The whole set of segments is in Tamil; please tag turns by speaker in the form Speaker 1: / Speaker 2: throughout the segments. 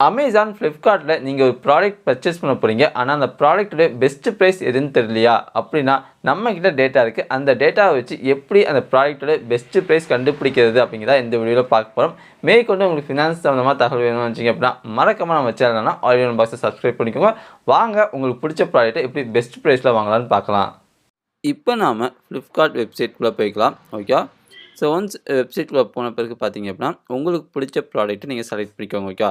Speaker 1: அமேசான் ஃப்ளிப்கார்ட்டில் நீங்கள் ஒரு ப்ராடக்ட் பர்ச்சேஸ் பண்ண போகிறீங்க ஆனால் அந்த ப்ராடக்ட்டுடைய பெஸ்ட் ப்ரைஸ் எதுன்னு தெரியலையா? அப்படின்னா நம்மக்கிட்ட டேட்டா இருக்குது அந்த டேட்டாவை வச்சு எப்படி அந்த ப்ராடக்ட்டோட பெஸ்ட் ப்ரைஸ் கண்டுபிடிக்கிறது அப்படிங்கிறத இந்த வீடியோவில் பார்க்க போகிறோம் மேற்கொண்டு உங்களுக்கு ஃபினான்ஸ் சம்மந்தமாக தகவல் வேணும்னு வச்சிங்க அப்படின்னா மறக்காமல் நம்ம சேனல்னா ஆடியோ பாக்ஸை சப்ஸ்கிரைப் பண்ணிக்கோங்க. வாங்க உங்களுக்கு பிடிச்ச ப்ராடக்ட்டை எப்படி பெஸ்ட் ப்ரைஸில் வாங்கலாம்னு பார்க்கலாம். இப்போ நாம் ஃப்ளிப்கார்ட் வெப்சைட்குள்ளே போய்க்கலாம். ஓகே ஸோ ஒன்ஸ் வெப்சைட்குள்ளே போன பிறகு பார்த்தீங்க அப்படின்னா உங்களுக்கு பிடிச்ச ப்ராடக்ட்டை நீங்கள் செலக்ட் பண்ணிக்கோங்க. ஓகே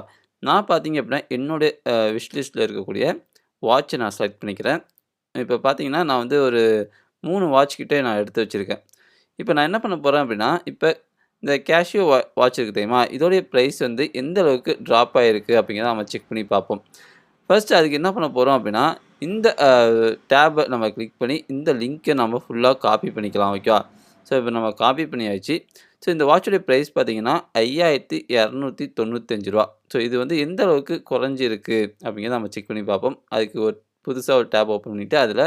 Speaker 1: நான் பார்த்தீங்க அப்படின்னா என்னுடைய விஷ்லிஸ்ட்டில் இருக்கக்கூடிய வாட்சை நான் செலக்ட் பண்ணிக்கிறேன். இப்போ பார்த்தீங்கன்னா நான் வந்து ஒரு மூணு வாட்ச் கிட்டே நான் எடுத்து வச்சுருக்கேன். இப்போ நான் என்ன பண்ண போகிறேன் அப்படின்னா இப்போ இந்த கேஷியோ வா வாட்ச் இருக்குது தெரியுமா? இதோடைய ப்ரைஸ் வந்து எந்த அளவுக்கு ட்ராப் ஆகிருக்கு அப்படிங்கிறத நம்ம செக் பண்ணி பார்ப்போம். ஃபர்ஸ்ட் அதுக்கு என்ன பண்ண போகிறோம் அப்படின்னா இந்த டேபை நம்ம கிளிக் பண்ணி இந்த லிங்க்கை நம்ம ஃபுல்லாக காப்பி பண்ணிக்கலாம் ஓகேவா ஸோ இப்போ நம்ம காப்பி பண்ணியாச்சு. ஸோ இந்த வாட்சோடைய ப்ரைஸ் பார்த்தீங்கன்னா ஐயாயிரத்தி இரநூத்தி தொண்ணூத்தஞ்சு ரூபா. ஸோ இது வந்து எந்த அளவுக்கு குறைஞ்சிருக்கு அப்படிங்கிறத நம்ம செக் பண்ணி பார்ப்போம். அதுக்கு ஒரு புதுசாக ஒரு டேப் ஓப்பன் பண்ணிவிட்டு அதில்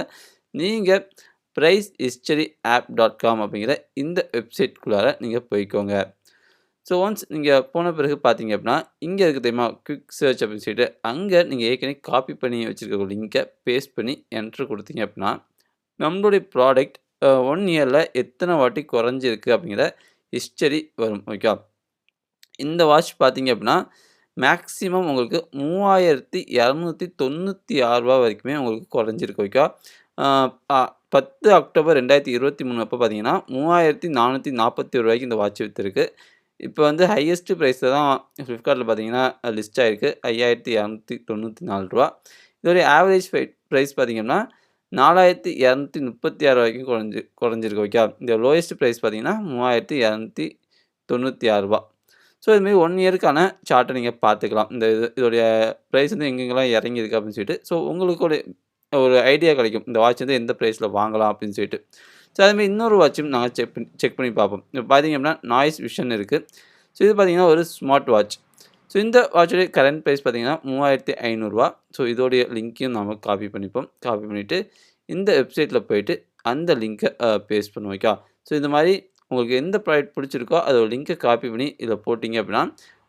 Speaker 1: நீங்கள் price history app dot com அப்படிங்கிற இந்த வெப்சைட்குள்ளார நீங்கள் போய்க்கோங்க. ஸோ ஒன்ஸ் நீங்கள் போன பிறகு பார்த்தீங்க அப்படின்னா இங்கே இருக்க தெரியுமா? குவிக் சர்ச் அப்படின்னு சொல்லிட்டு அங்கே நீங்கள் ஏற்கனவே காப்பி பண்ணி வச்சுருக்க லிங்கை பேஸ்ட் பண்ணி என்ட்ரு கொடுத்தீங்க அப்படின்னா நம்மளுடைய ப்ராடக்ட் ஒன் இயரில் எத்தனை வாட்டி குறைஞ்சிருக்கு அப்படிங்கிற ஹிஸ்டரி வரும் ஓகே இந்த வாட்ச் பார்த்தீங்க அப்படின்னா மேக்ஸிமம் உங்களுக்கு மூவாயிரத்தி இரநூத்தி தொண்ணூற்றி ஆறுரூவா வரைக்குமே உங்களுக்கு குறைஞ்சிருக்கு ஓகே பத்து அக்டோபர் ரெண்டாயிரத்தி இருபத்தி மூணு அப்போ பார்த்தீங்கன்னா மூவாயிரத்தி நானூற்றி நாற்பத்தி ஒரு ரூபாய்க்கு இந்த வாட்ச் விற்றுருக்கு இப்போ வந்து ஹையஸ்ட் ப்ரைஸில் தான் ஃப்ளிப்கார்ட்டில் பார்த்தீங்கன்னா லிஸ்ட் ஆகிருக்கு ஐயாயிரத்தி இரநூத்தி தொண்ணூற்றி நாலு ரூபா இதோடைய ஆவரேஜ் ப்ரைஸ் பார்த்தீங்கன்னா நாலாயிரத்தி இரநூத்தி முப்பத்தி ஆறு வரைக்கும் குறைஞ்சி குறைஞ்சிருக்கு ஓகே இந்த லோயஸ்ட் ப்ரைஸ் பார்த்தீங்கன்னா மூவாயிரத்தி இரநூத்தி தொண்ணூற்றி ஆறு ரூபா. ஸோ இதுமாரி ஒன் இயருக்கான சார்ட்டை நீங்கள் பார்த்துக்கலாம். இந்த இது இதோடைய ப்ரைஸ் வந்து எங்கெங்கெல்லாம் இறங்கியிருக்கு அப்படின்னு சொல்லிட்டு. ஸோ உங்களுக்கு ஒரு ஒரு ஐடியா கிடைக்கும். இந்த வாட்ச் வந்து எந்த ப்ரைஸில் வாங்கலாம் அப்படின்னு சொல்லிட்டு. ஸோ அதுமாதிரி இன்னொரு வாட்சும் நாங்கள் செக் பண்ணி செக் பண்ணி பார்ப்போம். இப்போ பார்த்தீங்க அப்படின்னா நாய்ஸ் விஷன் இருக்குது ஸோ இது பார்த்தீங்கன்னா ஒரு ஸ்மார்ட் வாட்ச் ஸோ இந்த வாட்சோடைய கரண்ட் ப்ரைஸ் பார்த்தீங்கன்னா மூவாயிரத்தி ஐநூறுரூவா ஸோ இதோடைய லிங்க்கையும் நம்ம காப்பி பண்ணிப்போம். காப்பி பண்ணிவிட்டு இந்த வெப்சைட்டில் போயிட்டு அந்த லிங்க்கை பேஸ்ட் பண்ணுவோம் ஓகே ஸோ இந்த மாதிரி உங்களுக்கு எந்த ப்ராடக்ட் பிடிச்சிருக்கோ அதோட லிங்க்கை காப்பி பண்ணி இதில் போட்டிங்க அப்படின்னா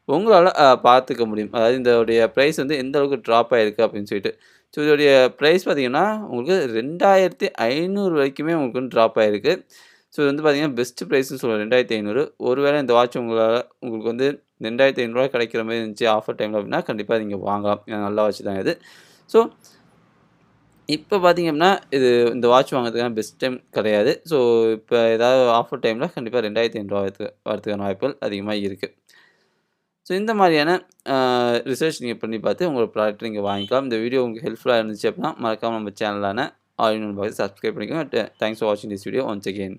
Speaker 1: உங்களால் பார்த்துக்க முடியும். அதாவது இதோடைய ப்ரைஸ் வந்து எந்த அளவுக்கு ட்ராப் ஆகிருக்கு அப்படின்னு சொல்லிட்டு. ஸோ இதோடைய ப்ரைஸ் பார்த்திங்கன்னா உங்களுக்கு ரெண்டாயிரத்தி ஐநூறு வரைக்குமே உங்களுக்கு ட்ராப் ஆகிருக்கு ஸோ இது வந்து பார்த்திங்கன்னா பெஸ்ட்டு ப்ரைஸ்னு சொல்லுவோம் ரெண்டாயிரத்தி ஐநூறு. ஒருவேளை இந்த வாட்ச் உங்களால் உங்களுக்கு வந்து ரெண்டாயிரத்தி ஐநூறுரூவா கிடைக்கிற மாதிரி இருந்துச்சு ஆஃபர் டைமில் அப்படின்னா கண்டிப்பாக நீங்கள் வாங்கலாம். நல்ல வாட்ச் தான் இது. ஸோ இப்போ பார்த்திங்க அப்படின்னா இது இந்த வாட்ச் வாங்குறதுக்கான பெஸ்ட் டைம் கிடையாது. ஸோ இப்போ ஏதாவது ஆஃபர் டைமில் கண்டிப்பாக ரெண்டாயிரத்தி ஐநூறுரூவா வரதுக்கான வாய்ப்புகள் அதிகமாக இருக்குது ஸோ இந்த மாதிரியான ரிசர்ச் நீங்கள் பண்ணி பார்த்து உங்களோட ப்ராடக்ட் நீங்கள் வாங்கிக்கலாம். இந்த வீடியோ உங்களுக்கு ஹெல்ப்ஃபுல்லாக இருந்துச்சு அப்படின்னா மறக்காமல் நம்ம சேனலான ஆல் இன் பாக்ஸ் சப்ஸ்கிரைப் பண்ணிக்கோங்க. தேங்க்ஸ் ஃபார் வாட்சிங் திஸ் வீடியோ ஒன்ஸ் அகெயின்